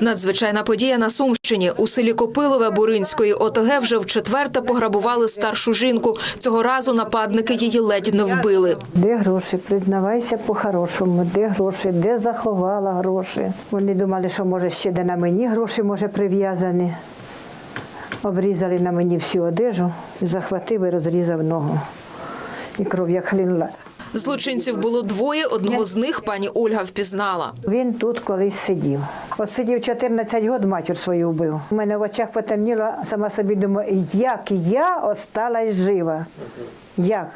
Надзвичайна подія на Сумщині. У селі Копилове Буринської ОТГ вже вчетверте пограбували старшу жінку. Цього разу нападники її ледь не вбили. Де гроші? Признавайся по-хорошому, де гроші, де заховала гроші. Вони думали, що може ще де на мені гроші може прив'язані. Обрізали на мені всю одежу, захватив і розрізав ногу. І кров як хлінула. Злочинців було двоє. Одного з них пані Ольга впізнала. Він тут колись сидів. От сидів 14 років, матір свою вбив. У мене в очах потемніло, сама собі думаю, як я осталась жива. Як?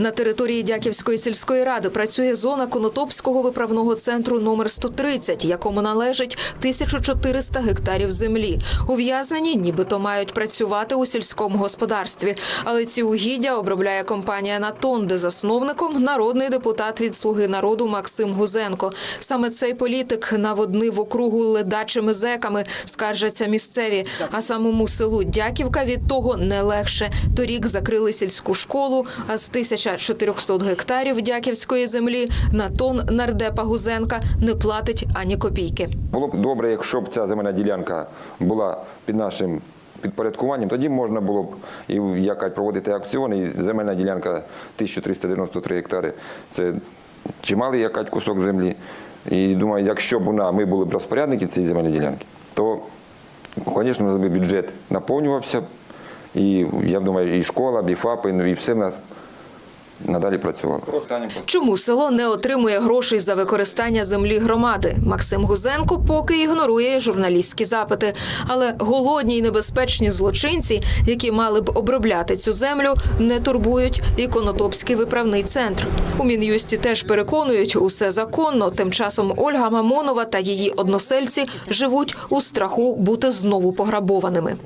На території Дяківської сільської ради працює зона Конотопського виправного центру номер 130, якому належить 1400 гектарів землі. Ув'язнені нібито мають працювати у сільському господарстві. Але ці угіддя обробляє компанія «Натон», де засновником народний депутат від «Слуги народу» Максим Гузенко. Саме цей політик наводнив округу ледачими зеками, скаржаться місцеві. А самому селу Дяківка від того не легше. Торік закрили сільську школу, а з 1400 гектарів дяківської землі на тон нардепа Гузенка не платить ані копійки. Було б добре, якщо б ця земельна ділянка була під нашим підпорядкуванням, тоді можна було б і проводити аукціон, і земельна ділянка 1393 гектари. Це чималий якась кусок землі. І думаю, якщо б ми були б розпорядники цієї земельної ділянки, то, звісно, бюджет наповнювався. І я думаю, і школа, б, і ФАПи, ну і все в нас надалі працювало. Чому село не отримує грошей за використання землі громади? Максим Гузенко поки ігнорує журналістські запити. Але голодні й небезпечні злочинці, які мали б обробляти цю землю, не турбують і Конотопський виправний центр. У Мін'юсті теж переконують, усе законно. Тим часом Ольга Мамонова та її односельці живуть у страху бути знову пограбованими.